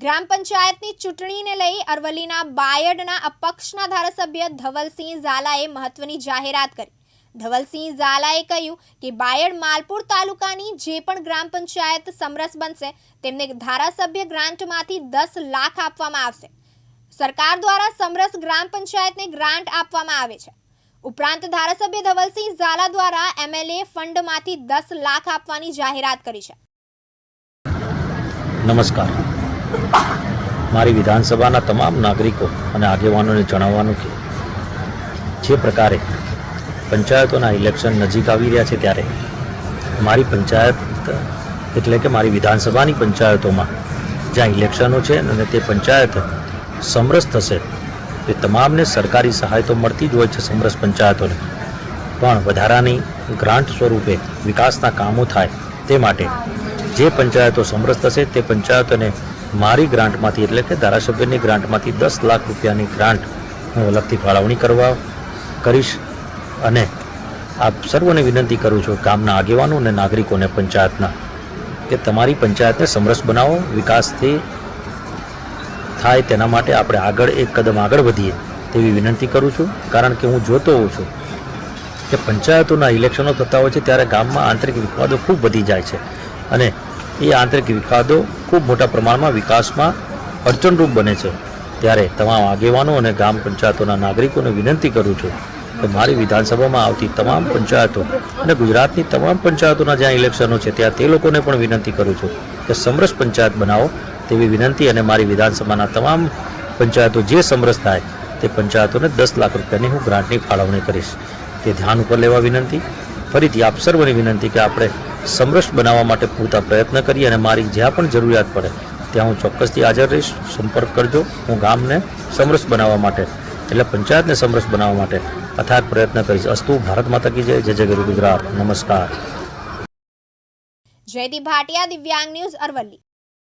ગ્રામ પંચાયતની ચૂંટણીને લઈ અરવલ્લીના બાયડના અપક્ષના ધારાસભ્ય ધવલસિંહ ઝાલાએ મહત્વની જાહેરાત કરી. ધવલસિંહ ઝાલાએ કહ્યું કે બાયડ માલપુર તાલુકાની જે પણ ગ્રામ પંચાયત સમરસ બનશે, તેમને ધારાસભ્ય ગ્રાન્ટમાંથી દસ લાખ આપવામાં આવશે. સરકાર દ્વારા સમરસ ગ્રામ પંચાયતને ગ્રાન્ટ આપવામાં આવે છે. ઉપરાંત ધારાસભ્ય ધવલસિંહ ઝાલા દ્વારા એમએલએ ફંડમાંથી દસ લાખ આપવાની જાહેરાત કરી છે. નમસ્કાર. મારી વિધાનસભાના તમામ નાગરિકો અને આગેવાનોને જણાવવાનું કે જે પ્રકારે પંચાયતોના ઇલેક્શન નજીક આવી રહ્યા છે ત્યારે મારી પંચાયત એટલે કે મારી વિધાનસભાની પંચાયતોમાં જ્યાં ઇલેક્શનો છે અને તે પંચાયત સમરસ થશે, તે તમામને સરકારી સહાય તો મળતી જ હોય છે સમરસ પંચાયતોને. પણ વધારાની ગ્રાન્ટ સ્વરૂપે વિકાસના કામો થાય તે માટે જે પંચાયતો સમરસ થશે તે પંચાયતોને મારી ગ્રાન્ટમાંથી, એટલે કે ધારાસભ્યની ગ્રાન્ટમાંથી દસ લાખ રૂપિયાની ગ્રાન્ટ હું અલગથી ફાળવણી કરવા કરીશ. અને આપ સર્વને વિનંતી કરું છું ગામના આગેવાનો અને નાગરિકોને પંચાયતના, કે તમારી પંચાયતને સમરસ બનાવો, વિકાસથી થાય તેના માટે આપણે આગળ એક કદમ આગળ વધીએ તેવી વિનંતી કરું છું. કારણ કે હું જોતો હોઉં છું કે પંચાયતોના ઇલેક્શનો થતા હોય છે ત્યારે ગામમાં આંતરિક વિવાદો ખૂબ વધી જાય છે. અને એ આંતરિક વિખાદો ખૂબ મોટા પ્રમાણમાં વિકાસમાં અડચણરૂપ બને છે. ત્યારે તમામ આગેવાનો અને ગ્રામ પંચાયતોના નાગરિકોને વિનંતી કરું છું કે મારી વિધાનસભામાં આવતી તમામ પંચાયતો અને ગુજરાતની તમામ પંચાયતોના જ્યાં ઇલેક્શનો છે ત્યાં તે લોકોને પણ વિનંતી કરું છું કે સમરસ પંચાયત બનાવો તેવી વિનંતી અને મારી વિધાનસભાના તમામ પંચાયતો જે સમરસ થાય તે પંચાયતોને દસ લાખ રૂપિયાની હું ગ્રાન્ટની ફાળવણી કરીશ. તે ધ્યાન ઉપર લેવા વિનંતી. ફરીથી આપ સર્વની વિનંતી કે આપણે સમરસ બનાવવા માટે પૂરતા પ્રયત્ન કરી અને મારી જ્યાં પણ જરૂરિયાત પડે, ત્યાં હું ચોક્કસથી હાજર રહીશ. સંપર્ક કરજો. હું ગામને સમરસ બનાવવા માટે, એટલે પંચાયતને સમરસ બનાવવા માટે અથાગ પ્રયત્ન કરીશ. અસ્તુ ભારત માતા કી જય. જય જય ગુરુ ગુજરાત. નમસ્કાર. જયદીપ ભાટિયા, દિવ્યાંગ ન્યૂઝ અરવલ્લી.